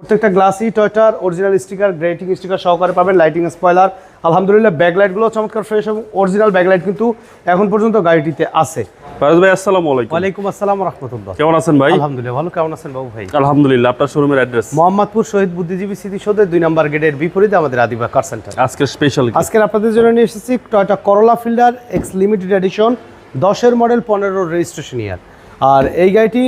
প্রত্যেকটা গ্লাসই টয়টার অরিজিনাল স্টিকার গ্রেটিং স্টিকার সহকারে পাবেন লাইটিং স্পয়লার আলহামদুলিল্লাহ ব্যাকলাইটগুলো চমৎকার ফ্রেশ এবং অরিজিনাল ব্যাকলাইট কিন্তু এখন পর্যন্ত গাড়িটিতে আছে। ফারুজ ভাই আসসালামু আলাইকুম। ওয়ালাইকুম আসসালাম রহমতুল্লাহ। কেমন আছেন ভাই? আলহামদুলিল্লাহ ভালো। কেমন আছেন বাবু ভাই? আলহামদুলিল্লাহ আপনার শোরুমের অ্যাড্রেস মোহাম্মদপুর শহীদ বুদ্ধিজীবী স্মৃতিসৌধের দুই নম্বর গেটের বিপরীতে আমাদের আদিবা কার সেন্টার আজকের স্পেশাল আজকের আপনাদের জন্য নিয়ে এসেছি Toyota Corolla Fielder X limited edition দশের মডেল পনেরো রেজিস্ট্রেশন ইয়ার আর এই গাড়িটি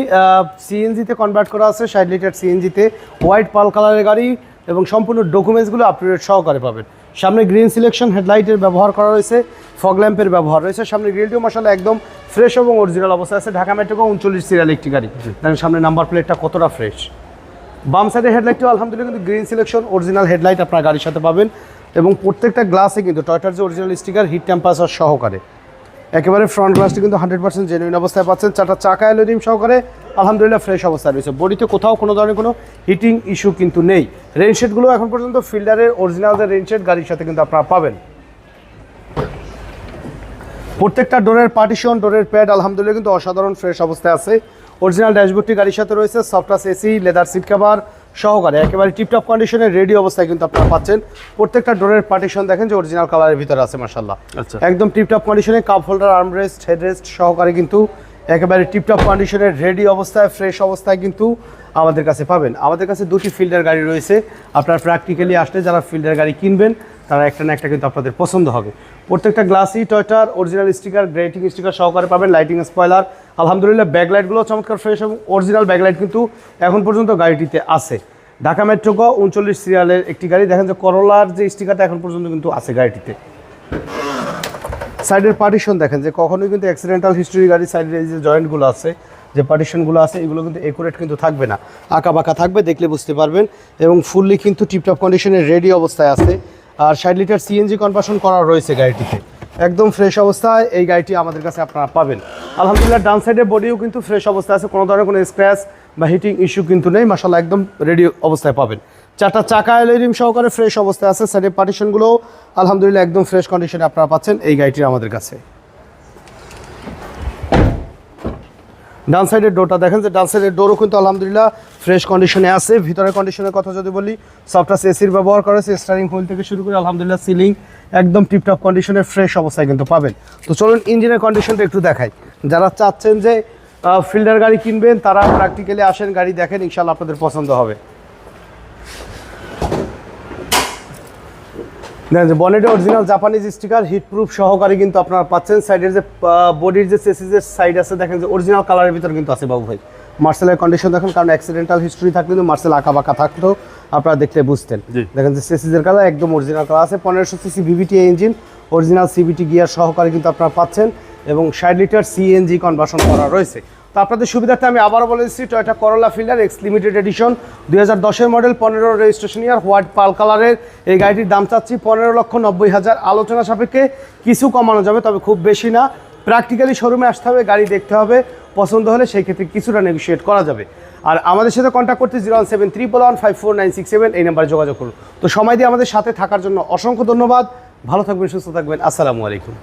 সিএনজিতে কনভার্ট করা আছে ষাট লিটার সিএনজিতে হোয়াইট পাল কালারের গাড়ি এবং সম্পূর্ণ ডকুমেন্টসগুলো আপডেট সহকারে পাবেন। সামনে গ্রিন সিলেকশন হেডলাইটের ব্যবহার করা রয়েছে ফগ ল্যাম্পের ব্যবহার রয়েছে। সামনে গ্রিলটিও মশালা একদম ফ্রেশ এবং অরিজিনাল অবস্থায় আছে। ঢাকা মেট্রো উনচল্লিশ সিরিয়াল একটি গাড়ি। দেখেন সামনে নাম্বার প্লেটটা কতটা ফ্রেশ বাম সাইডের হেডলাইটটিও আলহামদুলিল্লাহ কিন্তু গ্রিন সিলেকশন অরিজিনাল হেডলাইট আপনার গাড়ির সাথে পাবেন। এবং প্রত্যেকটা গ্লাসে কিন্তু টয়টার যে অরিজিনাল স্টিকার হিট টেম্পারেচার সহকারে। একেবারে ফ্রন্ট গ্লাসটি কিন্তু হান্ড্রেড পার্সেন্ট জেনুইন অবস্থায় পাচ্ছেন। চারটা চাকা এলোরিম সহকারে। আলহামদুলিল্লাহ ফ্রেশ অবস্থায় রয়েছে। বডিতে কোথাও কোনো ধরনের কোনো হিটিং ইস্যু কিন্তু নেই। রেনশেডগুলো এখন পর্যন্ত ফিল্ডারের অরিজিনাল যে রেনশেড গাড়ির সাথে কিন্তু আপনারা পাবেন। প্রত্যেকটা ডোরের পার্টিশন ডোরের প্যাড আলহামদুলিল্লাহ কিন্তু অসাধারণ ফ্রেশ অবস্থায় আছে। অরিজিনাল ড্যাশবোর্ডটি গাড়ির সাথে রয়েছে। সফটাস এসি লেদার সিট কাভার সহকারে একেবারে টিপটপ কন্ডিশনের রেডি অবস্থায় কিন্তু আপনারা পাচ্ছেন। প্রত্যেকটা ডোরের পার্টিশন দেখেন যে অরিজিনাল কালারের ভিতরে আছে মার্শাল্লাহ আচ্ছা। একদম টিপটপ কন্ডিশনে কাপ হোল্ডার আর্মরেস্ট হেডরেস্ট সহকারে কিন্তু একেবারে টিপটপ কন্ডিশনের রেডি অবস্থায় ফ্রেশ অবস্থায় কিন্তু আমাদের কাছে পাবেন। আমাদের কাছে দুটি ফিল্ডার গাড়ি রয়েছে। আপনার প্র্যাকটিক্যালি আসলে যারা ফিল্ডার গাড়ি কিনবেন, তারা একটা না একটা কিন্তু আপনাদের পছন্দ হবে। প্রত্যেকটা গ্লাসই টয়টার অরিজিনাল স্টিকার গ্রেটিং স্টিকার সহকারে পাবেন লাইটিং স্পয়লার আলহামদুলিল্লাহ ব্যাকলাইটগুলো চমৎকার ফ্রেশ এবং অরিজিনাল ব্যাকলাইট কিন্তু এখন পর্যন্ত গাড়িটিতে আছে। ঢাকা মেট্রো গ উনচল্লিশ সিরিয়ালের একটি গাড়ি। দেখেন যে করোলার যে স্টিকারটা এখন পর্যন্ত কিন্তু আছে গাড়িটিতে। সাইডের পার্টিশন দেখেন যে কখনোই কিন্তু অ্যাক্সিডেন্টাল হিস্টরি গাড়ি সাইডের যে জয়েন্টগুলো আছে, যে পার্টিশনগুলো আছে, এগুলো কিন্তু একুরেট কিন্তু থাকবে না। আঁকা বাঁকা থাকবে, দেখলে বুঝতে পারবেন। এবং ফুললি কিন্তু টিপটপ কন্ডিশনে রেডি অবস্থায় আছে। আর ষাট লিটার সিএনজি কনভার্সন করা রয়েছে গাড়িটিতে। একদম ফ্রেশ অবস্থায় এই গাড়িটি আমাদের কাছে আপনারা পাবেন। আলহামদুলিল্লাহ, ডান সাইডের বডিও কিন্তু ফ্রেশ অবস্থায় আছে। কোনো ধরনের কোনো স্ক্র্যাচ বা হিটিং ইস্যু কিন্তু নেই। মাসাল্লাহ একদম রেডি অবস্থায় পাবেন। চারটা চাকা এলইডিম সহকারে ফ্রেশ অবস্থায় আছে সাইডের পার্টিশনগুলো আলহামদুলিল্লাহ একদম ফ্রেশ কন্ডিশনে আপনারা পাচ্ছেন এই গাড়িটির আমাদের কাছে। ডান সাইডের ডোরটা দেখেন যে ডান সাইডের ডোরও কিন্তু আলহামদুলিল্লাহ ফ্রেশ কন্ডিশনে আছে। ভিতরের কন্ডিশনের কথা যদি বলি সফটাস এসির ব্যবহার করেছে স্টারিং হুইল থেকে শুরু করে আলহামদুলিল্লাহ সিলিং একদম টিপটপ কন্ডিশনের ফ্রেশ অবস্থায় কিন্তু পাবেন। তো চলুন ইঞ্জিনের কন্ডিশনটা একটু দেখাই। যারা চাচ্ছেন যে ফিল্ডার গাড়ি কিনবেন, তারা প্র্যাকটিক্যালি আসেন, গাড়ি দেখেন ইনশাল্লাহ আপনাদের পছন্দ হবে। দেখেন যে বনেটে অরিজিনাল জাপানিজ স্টিকার হিটপ্রুফ সহকারে কিন্তু আপনারা পাচ্ছেন। সাইডের যে বডির যে চেসিসের সাইড আছে দেখেন যে অরিজিনাল কালারের ভিতরে কিন্তু আছে বাবু ভাই। মার্সেলের কন্ডিশন দেখেন কারণ অ্যাক্সিডেন্টাল হিস্ট্রি থাকলে কিন্তু মার্সেল আঁকা বাঁকা থাকতো আপনারা দেখলে বুঝতেন। দেখেন যে চেসিসের কালার একদম অরিজিনাল কালার আছে। পনেরোশো CC VVT engine original CVT gear সহকারে কিন্তু আপনারা পাচ্ছেন। এবং ষাট লিটার সিএনজি কনভার্সন করা রয়েছে। তো আপনাদের সুবিধার্থে আমি আবারও বলে দিচ্ছি Toyota Corolla Fielder X limited edition দুই হাজার মডেল পনেরো রেজিস্ট্রেশন ইয়ার হোয়াইট পাল কালারের এই গাড়িটির দাম চাচ্ছি পনেরো লক্ষ নব্বই হাজার। আলোচনা সাপেক্ষে কিছু কমানো যাবে, তবে খুব বেশি না। প্র্যাকটিক্যালি শোরুমে আসতে হবে, গাড়ি দেখতে হবে, পছন্দ হলে সেই ক্ষেত্রে কিছুটা নেগোসিয়েট করা যাবে। আর আমাদের সাথে কন্ট্যাক্ট করতে zero one seven triple one five four nine six seven, এই নাম্বারে যোগাযোগ করুন। তো সময় দিয়ে আমাদের সাথে থাকার জন্য অসংখ্য ধন্যবাদ। ভালো থাকবেন, সুস্থ থাকবেন। আসসালামু আলাইকুম।